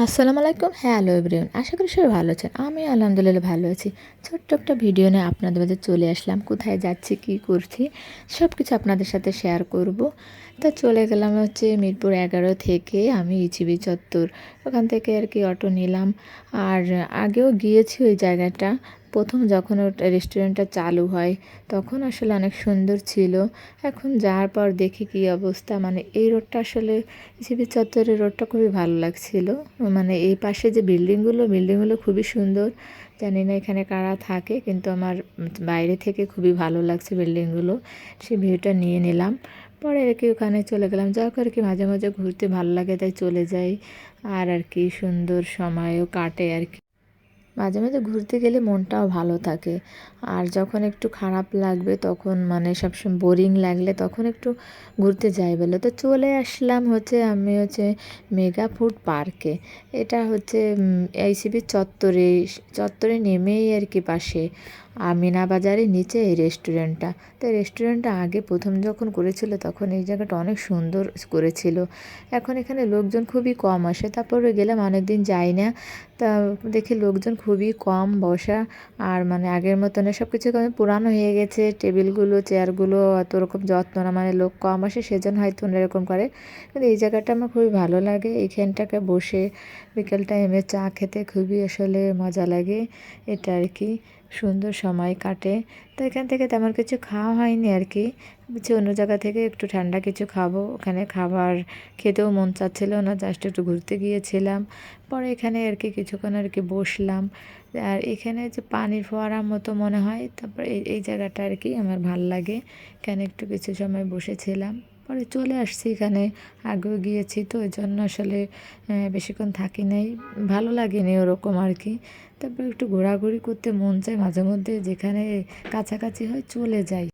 আসসালামু আলাইকুম। হ্যাঁ হ্যালো এভরিওন আশা করি সবাই ভালো আছেন। আমি আলহামদুলিল্লাহ ভালো আছি। ছোট্ট একটা ভিডিও নিয়ে আপনাদের মধ্যে চলে আসলাম। কোথায় যাচ্ছি, কি করছি সব কিছু আপনাদের সাথে শেয়ার করব। তা চলে গেলাম হচ্ছে মিরপুর এগারো থেকে আমি ইচিবি চত্বর। ওখান থেকে আর কি অটো নিলাম। আর আগেও গিয়েছি ওই জায়গাটা। প্রথম যখন ওটা রেস্টুরেন্টটা চালু হয়, তখন আসলে অনেক সুন্দর ছিল। এখন যাওয়ার পর দেখি কী অবস্থা। মানে এই রোডটা আসলে সিবি চত্বরের রোডটা খুবই ভালো লাগছিল। মানে এই পাশে যে বিল্ডিংগুলো বিল্ডিংগুলো খুবই সুন্দর। জানি না এখানে কারা থাকে, কিন্তু আমার বাইরে থেকে খুবই ভালো লাগছে বিল্ডিংগুলো। সেই ভিউটা নিয়ে নিলাম। পরে আর কি ওখানে চলে গেলাম। যা করে কি মাঝে মাঝে ঘুরতে ভালো লাগে, তাই চলে যাই। আর আর কি সুন্দর সময়ও কাটে আর কি। মাঝে মাঝে ঘুরতে গেলে মনটাও ভালো থাকে। আর যখন একটু খারাপ লাগবে, তখন মানে সবসময় বোরিং লাগলে তখন একটু ঘুরতে যাই বলে। তো চলে আসলাম হচ্ছে আমি হচ্ছে মেগা ফুড পার্কে। এটা হচ্ছে এইসিবি চত্বরে চত্বরে নেমেই আর কি পাশে আমিনা বাজারের নিচে এই রেস্টুরেন্টটা তো রেস্টুরেন্টটা আগে প্রথম যখন করেছিল, তখন এই জায়গাটা অনেক সুন্দর করেছিল। এখন এখানে লোকজন খুবই কম আসে। তারপরে গেলাম অনেক দিন যাই না। তা দেখি লোকজন খুবই কম বসা। আর মানে আগের মতন সব কিছু পুরানো হয়ে গেছে। টেবিলগুলো, চেয়ারগুলো অত রকম যত্ন না মানে লোক কম আসে সেজন্য হয়তো এরকম করে। কিন্তু এই জায়গাটা আমার খুবই ভালো লাগে। এইখানটাকে বসে বিকেল টাইমে চা খেতে খুবই আসলে মজা লাগে। এটা আর কি। সুন্দর সময় কাটে। তো এখান থেকে তেমন কিছু খাওয়া হয়নি আর কি। বলছি অন্য জায়গা থেকে একটু ঠান্ডা কিছু খাব। ওখানে খাবার খেতেও মন চাচ্ছিল না জাস্ট একটু ঘুরতে গিয়েছিলাম। পরে এখানে আর কি কিছুক্ষণ আর কি বসলাম। আর এখানে যে পানির ফোয়ারার মতো মনে হয়, তারপর এই এই জায়গাটা আর কি আমার ভালো লাগে। এখানে একটু কিছু সময় বসেছিলাম। পরে চলে আসছি এখানে। আগেও গিয়েছি তো ওই জন্য আসলে বেশিক্ষণ থাকি নাই। ভালো লাগেনি ওরকম আর কি তারপর একটু ঘোরাঘুরি করতে মন চায়, মাঝে মধ্যে যেখানে কাছাকাছি হয় চলে যাই।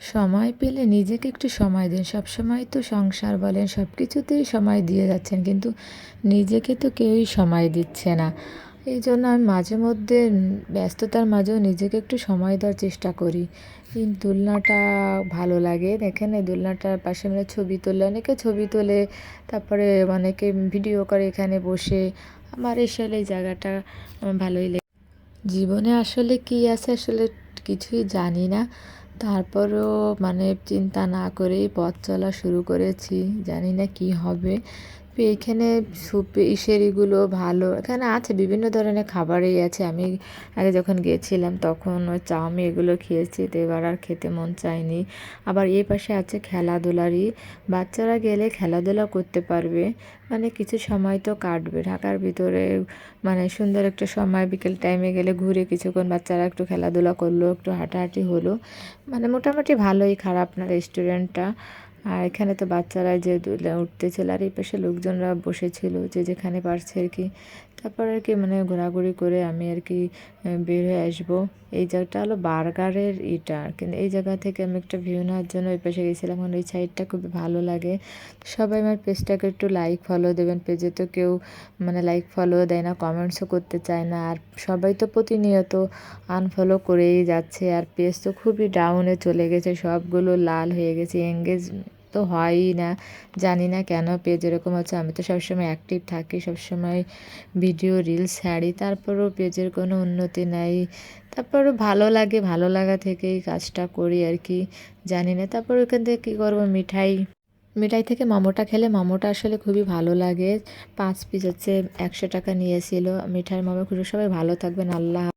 সময় পেলে নিজেকে একটু সময় দিন। সব সময় তো সংসার বলেন সব কিছুতেই সময় দিয়ে যাচ্ছেন। কিন্তু নিজেকে তো কেউই সময় দিচ্ছে না। এই জন্য আমি মাঝে মধ্যে ব্যস্ততার মাঝেও নিজেকে একটু সময় দেওয়ার চেষ্টা করি। এই দোলনাটা ভালো লাগে, দেখেন এই দোলনাটার পাশে মানে ছবি তোলে অনেকে ছবি তোলে, তারপরে অনেকে ভিডিও করে এখানে বসে। আমার আসলে এই জায়গাটা ভালোই লাগে জীবনে আসলে কি আছে আসলে কিছুই জানি না। তারপরও মানে চিন্তা না করেই পথ চলা শুরু করেছি, জানি না কি হবে। তো এখানে সুপে ইসেরিগুলো ভালো। এখানে আছে, বিভিন্ন ধরনের খাবারই আছে। আমি আগে যখন গিয়েছিলাম তখন ওই চাউমিন এগুলো খেয়েছি, তো এবার আর খেতে মন চায়নি। আবার এই পাশে আছে খেলাধুলারই। বাচ্চারা গেলে খেলাধুলা করতে পারবে। মানে কিছু সময় তো কাটবে। ঢাকার ভিতরে মানে সুন্দর একটা সময়, বিকেল টাইমে গেলে ঘুরে কিছুক্ষণ বাচ্চারা একটু খেলাধুলা করল, একটু হাঁটাহাঁটি হলো। মানে মোটামুটি ভালোই, খারাপ না রেস্টুরেন্টটা আর এখানে তো বাচ্চারা যে উঠতেছিল আর এই পাশে লোকজনরা বসেছিল যে যেখানে পারছে আর কি। তারপর আর কি মানে ঘোরাঘুরি করে আমি আর কি বের হয়ে আসব। এই জায়গাটা হলো বার্গারের ইটা। কিন্তু এই জায়গা থেকে আমি একটা ভিউ নেওয়ার জন্য ওই পাশে গেছিলাম। কারণ ওই সাইডটা খুবই ভালো লাগে। সবাই আমার পেজটাকে একটু লাইক ফলো দেবেন। পেজে তো কেউ মানে লাইক ফলো দেয় না কমেন্টসও করতে চায় না। আর সবাই তো প্রতিনিয়ত আনফলো করেই যাচ্ছে। আর পেজ তো খুবই ডাউনে চলে গেছে। সবগুলো লাল হয়ে গেছে। এঙ্গেজ তো হয়ই না। জানি না কেন পেজ এরকম হচ্ছে। আমি তো সবসময় অ্যাক্টিভ থাকি, সবসময় ভিডিও রিলস ছাড়ি। তারপরও পেজের কোনো উন্নতি নাই। তারপরও ভালো লাগে, ভালো লাগা থেকেই কাজটা করি আর কি। জানি না, তারপর ওখান থেকে কী করব? মিঠাই। মিঠাই থেকে মামোটা খেলে মামোটা আসলে খুবই ভালো লাগে। পাঁচ পিস হচ্ছে একশো টাকা নিয়েছিল। মিঠাই, মোমো খুব সবাই ভালো থাকবেন। আল্লাহ